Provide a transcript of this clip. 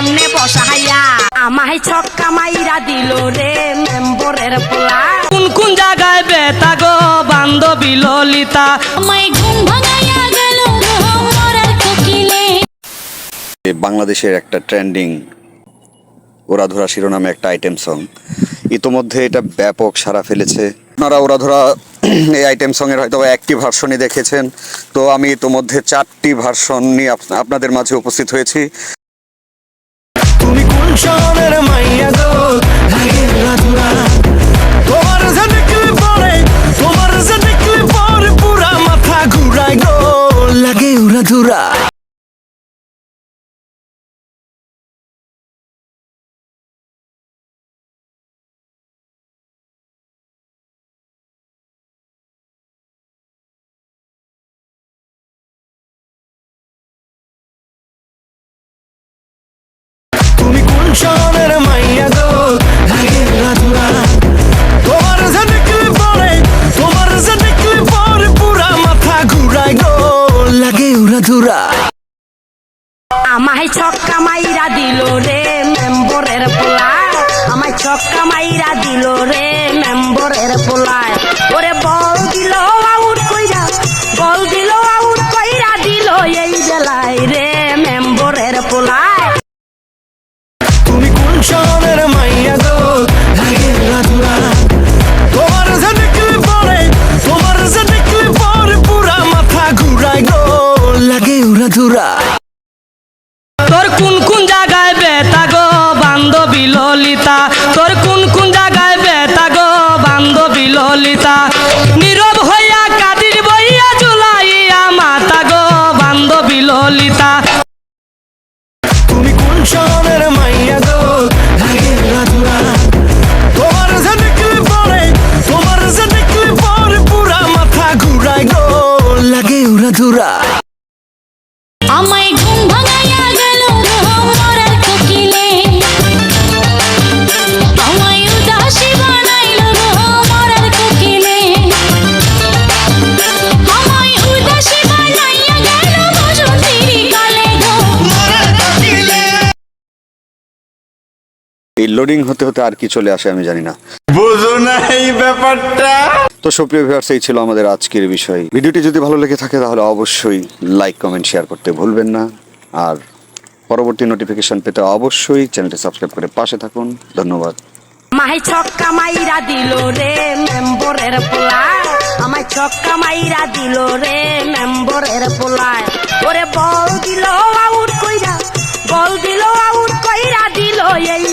সামনে বসাইয়া। আমায় ছক্কা মাইরা দিল রে মেম্বরের পোলা। কোন কোন জায়গায় বেতা গো বান্ধবী ললিতা? বাংলাদেশের একটা ট্রেন্ডিং ওরাধরা শিরোনামে একটা আইটেম সং। ইতোমধ্যে এটা ব্যাপক সারা ফেলেছে। আপনারা ওরাধরা এই আইটেম সঙের হয়তো একটি ভার্সনই দেখেছেন। তো আমি ইতোমধ্যে চারটি ভার্সন নিয়ে আপনাদের মাঝে উপস্থিত হয়েছি। শহরের মাইয়া গো লাগে রাধুরা তোমার যে দেখলে পরে, তোমার যে দেখলে পরে পুরা মাথা ঘুরায় গো, লাগে উড়া ধুরা শহরের মাইয়া গো। লাগে রাধুরা তোমার যে পরে, তোমার যে দেখলে পরে পুরা মাথা ঘুরায় গো। লাগে উড়া ধুরা আমায় ছক্কা মাইরা দিল রে মেম্বরের পোলা। আমায় ছক্কা মাইরা দিল রে মেম্বরের পোলায় ওরে বল নীরব হইয়া কাদির বইয়া জুলাইয়া মাতা গো বান্ধবী ললিতা। এই লোডিং হতে হতে আর কি চলে আসে আমি জানি না। বুঝো না এই ব্যাপারটা। তো সুপ্রিয় ভিউয়ার্স এই ছিল আমাদের আজকের বিষয়। ভিডিওটি যদি ভালো লেগে থাকে তাহলে অবশ্যই লাইক কমেন্ট শেয়ার করতে ভুলবেন না। আর পরবর্তী নোটিফিকেশন পেতে অবশ্যই চ্যানেলটি সাবস্ক্রাইব করে পাশে থাকুন। ধন্যবাদ। আমায় ছক্কা মাইরা দিল রে মেম্বরের পোলায়। আমায় ছক্কা মাইরা দিল রে মেম্বরের পোলায়। ওরে বল দিল